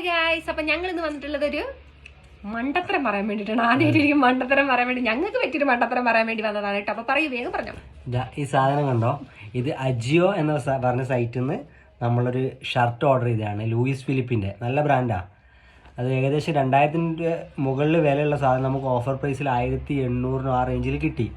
Hi guys അപ്പൊ ഞങ്ങൾ ഇന്ന് വന്നിട്ടുള്ളത് ഒരു മണ്ടത്തരം പറയാൻ വേണ്ടിട്ടാണ്. ആദ്യമായിട്ട് എനിക്ക് മണ്ടത്തരം പറയാൻ വേണ്ടി ഞങ്ങൾക്ക് പറ്റിയൊരു മണ്ടത്തരം പറയാൻ വേണ്ടി വന്നതാണ് കേട്ടോ. അപ്പൊ പറയൂ വേഗം പറഞ്ഞോ. ഈ സാധനം കണ്ടോ? ഇത് അജിയോ എന്ന പറഞ്ഞ സൈറ്റിൽ നിന്ന് നമ്മളൊരു ഷർട്ട് ഓർഡർ ചെയ്തതാണ്. ലൂയിസ് ഫിലിപ്പിന്റെ. നല്ല ബ്രാൻഡാ. അത് ഏകദേശം രണ്ടായിരത്തിന്റെ മുകളിൽ വിലയുള്ള സാധനം നമുക്ക് ഓഫർ പ്രൈസിൽ ആയിരത്തി എണ്ണൂറിനും ആ റേഞ്ചിൽ കിട്ടി.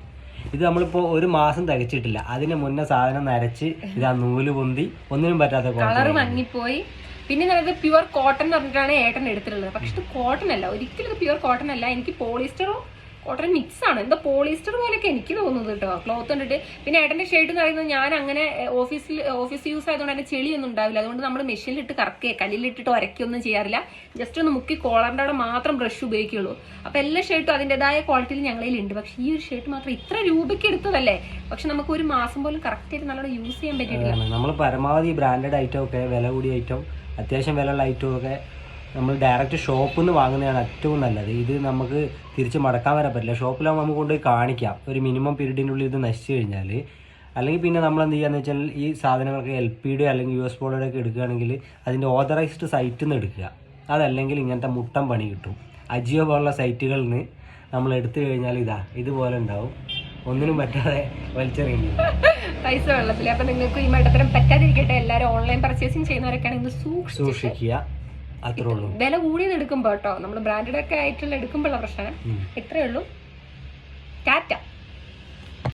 ഇത് നമ്മളിപ്പോൾ ഒരു മാസം തികച്ചിട്ടില്ല. അതിന് മുന്നേ സാധനം നരച്ച് ഇത് ആ നൂൽ പൊന്തി ഒന്നിനും പറ്റാത്ത കളർ. മങ്ങിപ്പോയി. പിന്നെ ഞാനത് പ്യുവർ കോട്ടൺ എന്ന് പറഞ്ഞിട്ടാണ് ഏട്ടൻ എടുത്തിട്ടുള്ളത്. പക്ഷെ ഇത് കോട്ടൺ അല്ല. ഒരിക്കലും ഇത് പ്യുവർ കോട്ടൺ അല്ല. എനിക്ക് പോളിസ്റ്ററോ കോട്ടൺ മിക്സ് ആണ്. എന്താ പോളിസ്റ്റർ പോലെയൊക്കെ എനിക്ക് തോന്നുന്നത് കേട്ടോ. ക്ലോത്ത് കണ്ടിട്ട്. പിന്നെ ഏട്ടന്റെ ഷെയ്ഡ് എന്ന് പറയുന്നത് ഞാൻ അങ്ങനെ ഓഫീസിൽ ഓഫീസ് യൂസ് ആയതുകൊണ്ട് അതിന്റെ ചെളിയൊന്നും ഉണ്ടാവില്ല. അതുകൊണ്ട് നമ്മൾ മെഷീനിലിട്ട് കറക്കുക കല്ലിലിട്ടിട്ട് ഒരക്കൊന്നും ചെയ്യാറില്ല. ജസ്റ്റ് ഒന്ന് മുക്കി കോളറിന്റെ അവിടെ മാത്രം ബ്രഷ് ഉപയോഗിക്കുള്ളൂ. അപ്പൊ എല്ലാ ഷർട്ടും അതിന്റെതായ ക്വാളിറ്റിയിൽ ഞങ്ങളിൽ ഉണ്ട് പക്ഷെ ഈ ഒരു ഷർട്ട് മാത്രം ഇത്ര രൂപയ്ക്ക് എടുത്തതല്ലേ? പക്ഷെ നമുക്ക് ഒരു മാസം പോലും കറക്റ്റ് ആയിട്ട് നല്ലോണം യൂസ് ചെയ്യാൻ പറ്റിയിട്ടില്ല. നമ്മൾ പരമാവധി ബ്രാൻഡഡ് ഐറ്റം ഒക്കെ വില കൂടിയ ഐറ്റം അത്യാവശ്യം വിലയുള്ള ഐറ്റം ഒക്കെ നമ്മൾ ഡയറക്റ്റ് ഷോപ്പിൽ നിന്ന് വാങ്ങുന്നതാണ് ഏറ്റവും നല്ലത്. ഇത് നമുക്ക് തിരിച്ച് മടക്കാൻ വരാൻ പറ്റില്ല. ഷോപ്പിലാകുമ്പോൾ നമുക്ക് കൊണ്ടുപോയി കാണിക്കാം. ഒരു മിനിമം പീരീഡിന്റെ ഉള്ളിൽ ഇത് നശിച്ചു കഴിഞ്ഞാൽ. അല്ലെങ്കിൽ പിന്നെ നമ്മൾ എന്ത് ചെയ്യാന്ന് വെച്ചാൽ ഈ സാധനങ്ങളൊക്കെ എൽ പി ഡി അല്ലെങ്കിൽ യു എസ് പോളിയുടെ ഒക്കെ എടുക്കുകയാണെങ്കിൽ അതിന്റെ ഓതറൈസ്ഡ് സൈറ്റിൽ നിന്ന് എടുക്കുക. അതല്ലെങ്കിൽ ഇങ്ങനത്തെ മുട്ടം പണി കിട്ടും. അജിയോ പോലുള്ള സൈറ്റുകളിൽ നിന്ന് നമ്മൾ എടുത്തു കഴിഞ്ഞാൽ ഇതാ ഇതുപോലെ ഉണ്ടാവും. ഒന്നിനും പറ്റാതെ വലിച്ചെറിയുന്നില്ല. പൈസ വെള്ളത്തിൽ. അപ്പൊ നിങ്ങൾക്ക് ഈ മടത്തരം പറ്റാതിരിക്കട്ടെ എല്ലാവരും ഓൺലൈൻ പർച്ചേസിങ് ചെയ്യുന്നവരൊക്കെയാണ് ഇന്ന് സൂക്ഷിക്കുക. അത്രേ ഉള്ളൂ. വില കൂടിയത് എടുക്കുമ്പോ കേട്ടോ നമ്മൾ ബ്രാൻഡഡ് ഒക്കെ ആയിട്ടുള്ള എടുക്കുമ്പോഴുള്ള പ്രശ്നം. ഇത്രയേ ഉള്ളൂ. ടാറ്റ.